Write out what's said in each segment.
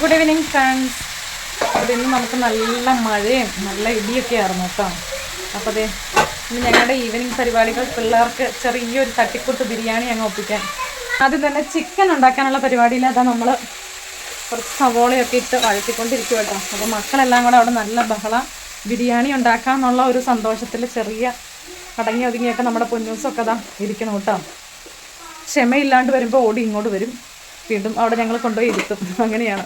Good evening friends അപ്പോൾ ഇന്ന് നമുക്ക് നല്ല മഴയും നല്ല ഇടിയൊക്കെ ആയിരുന്നു കേട്ടോ. അപ്പോൾ അതെ ഇന്ന് ഞങ്ങളുടെ ഈവനിങ് പരിപാടികൾ പിള്ളേർക്ക് ചെറിയൊരു തട്ടിക്കൂട്ട് ബിരിയാണി അങ്ങ് ഒപ്പിക്കാൻ. ആദ്യം തന്നെ ചിക്കൻ ഉണ്ടാക്കാനുള്ള പരിപാടിയിൽ അതാ നമ്മൾ കുറച്ച് സവോളയൊക്കെ ഇട്ട് വഴത്തിക്കൊണ്ടിരിക്കും കേട്ടോ. അപ്പോൾ മക്കളെല്ലാം കൂടെ അവിടെ നല്ല ബഹള ബിരിയാണി ഉണ്ടാക്കാമെന്നുള്ള ഒരു സന്തോഷത്തിൽ ചെറിയ അടങ്ങി ഒതുങ്ങിയൊക്കെ നമ്മുടെ പൊന്നൂസൊക്കെ അതാ ഇരിക്കണം കേട്ടോ. ക്ഷമയില്ലാണ്ട് വരുമ്പോൾ ഓടി ഇങ്ങോട്ട് വരും. വീണ്ടും അവിടെ ഞങ്ങൾ കൊണ്ടുപോയി ഇരുത്തും. അങ്ങനെയാണ്.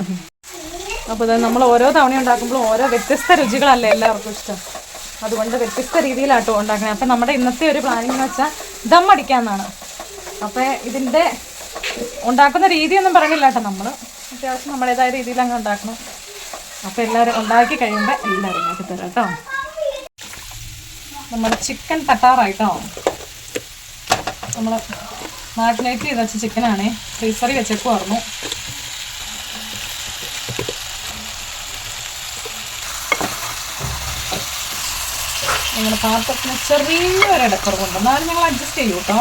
അപ്പോൾ നമ്മൾ ഓരോ തവണ ഉണ്ടാക്കുമ്പോഴും ഓരോ വ്യത്യസ്ത രുചികളല്ലേ എല്ലാവർക്കും ഇഷ്ടം. അതുകൊണ്ട് വ്യത്യസ്ത രീതിയിലാട്ടോ ഉണ്ടാക്കണേ. അപ്പം നമ്മുടെ ഇന്നത്തെ ഒരു പ്ലാനിങ് എന്ന് വെച്ചാൽ ദം അടിക്കാമെന്നാണ് അപ്പോൾ ഇതിന്റെ ഉണ്ടാക്കുന്ന രീതിയൊന്നും പറഞ്ഞില്ല കേട്ടോ നമ്മൾ അത്യാവശ്യം നമ്മുടേതായ രീതിയിൽ അങ്ങ് ഉണ്ടാക്കണം. അപ്പോൾ എല്ലാവരും ഉണ്ടാക്കി കഴിയുമ്പോൾ എല്ലാവരും ഉണ്ടാക്കി തരാം കേട്ടോ. നമ്മൾ ചിക്കൻ തട്ടാറായിട്ടോ? നമ്മൾ നാട്ടിലേക്ക് ചെയ്ത് വെച്ച ചിക്കനാണേ ഫ്രീസറിൽ വെച്ചേക്കുമായിരുന്നു ഞങ്ങൾ പാത്രത്തിന് ചെറിയൊരു ഇടക്കുറവുണ്ട് എന്നാലും ഞങ്ങൾ അഡ്ജസ്റ്റ് ചെയ്യൂ കേട്ടോ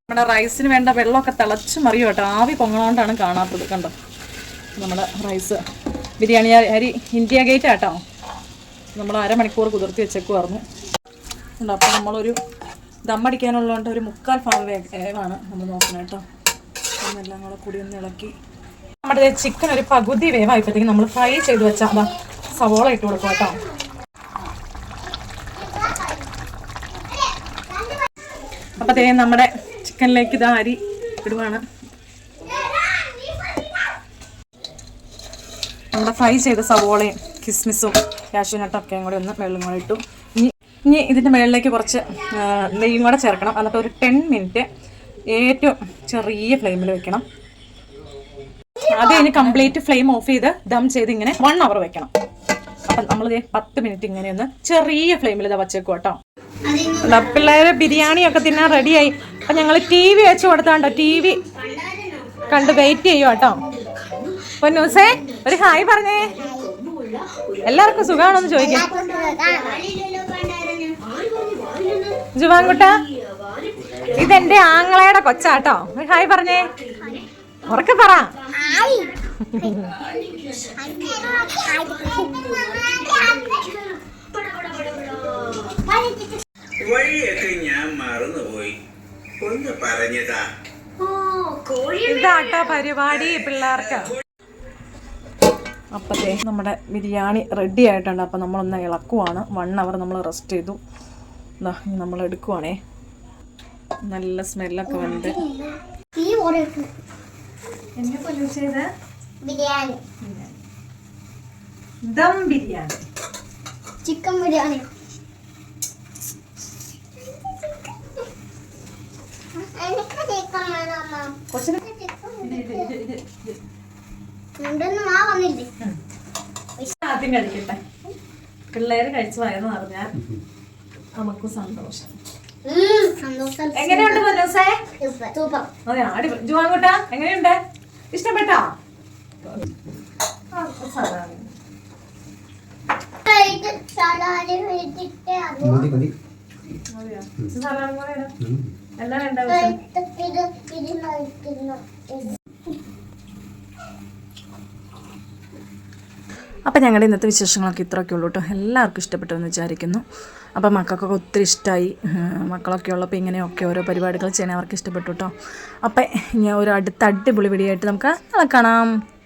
നമ്മുടെ റൈസിന് വേണ്ട വെള്ളമൊക്കെ തിളച്ച് മറിയും ആവി പൊങ്ങണോണ്ടാണ് കാണാത്തത്. കണ്ടോ? നമ്മുടെ റൈസ് ബിരിയാണി അരി- ഇന്ത്യ ഗേറ്റ് ആട്ടോ നമ്മൾ അരമണിക്കൂർ കുതിർത്തി വെച്ചേക്കുമായിരുന്നു അപ്പോൾ നമ്മളൊരു ദമ്മടിക്കാനുള്ളതുകൊണ്ട് ഒരു മുക്കാൽ ഭാഗം വേവാണ് നമ്മൾ നോക്കണം കേട്ടോ എന്നെല്ലാം കൂടെ കൂടി ഒന്ന് ഇളക്കി. നമ്മുടെ ചിക്കൻ ഒരു പകുതി വേവായപ്പോഴത്തേക്കും നമ്മൾ ഫ്രൈ ചെയ്ത് വെച്ചാൽ അതാ സവോള ഇട്ട് കൊടുക്കും കേട്ടോ അപ്പോൾ അതേ നമ്മുടെ ചിക്കനിലേക്ക് ഇതാ അരി ഇടുവാണ്. നമ്മുടെ ഫ്രൈ ചെയ്ത സവോളയും കിസ്മിസും കാഷ്യൂനട്ടൊക്കെയും കൂടി ഒന്ന് വെള്ളം കൂടെ ഇട്ടു. ഇനി ഇനി ഇതിന്റെ മുകളിലേക്ക് കുറച്ച് നെയ്യും കൂടെ ചേർക്കണം. എന്നിട്ട് ഒരു ടെൻ മിനിറ്റ് ഏറ്റവും ചെറിയ ഫ്ലെയിമിൽ വെക്കണം. അത് ഇനി കംപ്ലീറ്റ് ഫ്ലെയിം ഓഫ് ചെയ്ത് ദം ചെയ്ത് ഇങ്ങനെ വൺ അവർ വെക്കണം. അപ്പം നമ്മൾ പത്ത് മിനിറ്റ് ഇങ്ങനെ ഒന്ന് ചെറിയ ഫ്ലെയിമിൽ ഇതാ വച്ചേക്കും കേട്ടോ. പിള്ളേരെ ബിരിയാണിയൊക്കെ തിന്നാൻ റെഡിയായി അപ്പം ഞങ്ങൾ ടി വി വെച്ച് കൊടുത്താണ്ടോ ടി വി കണ്ട് വെയിറ്റ് ചെയ്യും കേട്ടോ. പൊന്നൂസേ. ഒരു ഹായ് പറഞ്ഞേ. എല്ലാവർക്കും സുഖമാണോന്ന് ചോദിക്കാം. ജുവാൻകുട്ട ഇതെന്റെ ആങ്ങളയുടെ കൊച്ചാട്ടോ. ഒരു ഹായ് പറഞ്ഞേ. ഉറക്കെ പറ. വഴിയൊക്കെ ഞാൻ മറന്നുപോയി. ഒന്ന് പറഞ്ഞതാ. ഇതാട്ടോ പരിപാടി പിള്ളേർക്ക്. അപ്പത്തേ നമ്മുടെ ബിരിയാണി റെഡി ആയിട്ടുണ്ട്. അപ്പം നമ്മളൊന്ന് ഇളക്കുവാണ്. വൺ അവർ നമ്മൾ റെസ്റ്റ് ചെയ്തു. നമ്മൾ എടുക്കുവാണേ. നല്ല സ്മെല്ലൊക്കെ വന്നിട്ട്. ബിരിയാണി. ദം ബിരിയാണി. ചിക്കൻ ബിരിയാണി. കൊച്ചിന് ആദ്യം കഴിക്കട്ടെ പിള്ളേര് കഴിച്ച് നമുക്ക് സന്തോഷം. എങ്ങനെയുണ്ട് മനോസേ? അതെ ഇഷ്ടപ്പെട്ടോ? ആ, സാധാരണ. ആവശ്യം? ഇത് ഇത് ഇത് നോക്കുന്നു ഇത് അപ്പം ഞങ്ങളുടെ ഇന്നത്തെ വിശേഷങ്ങളൊക്കെ ഇത്രയൊക്കെ ഉള്ളൂ കേട്ടോ എല്ലാവർക്കും ഇഷ്ടപ്പെട്ടു എന്ന് വിചാരിക്കുന്നു. അപ്പം മക്കൾക്കൊക്കെ ഒത്തിരി ഇഷ്ടമായി മക്കളൊക്കെ ഉള്ളപ്പോൾ ഇങ്ങനെയൊക്കെ ഓരോ പരിപാടികൾ ചെയ്യാൻ അവർക്ക് ഇഷ്ടപ്പെട്ടു കേട്ടോ അപ്പം ഞാൻ ഒരു അടുത്ത അടിപൊളി വീഡിയോ ആയിട്ട് നമുക്ക് നാളെ കാണാം.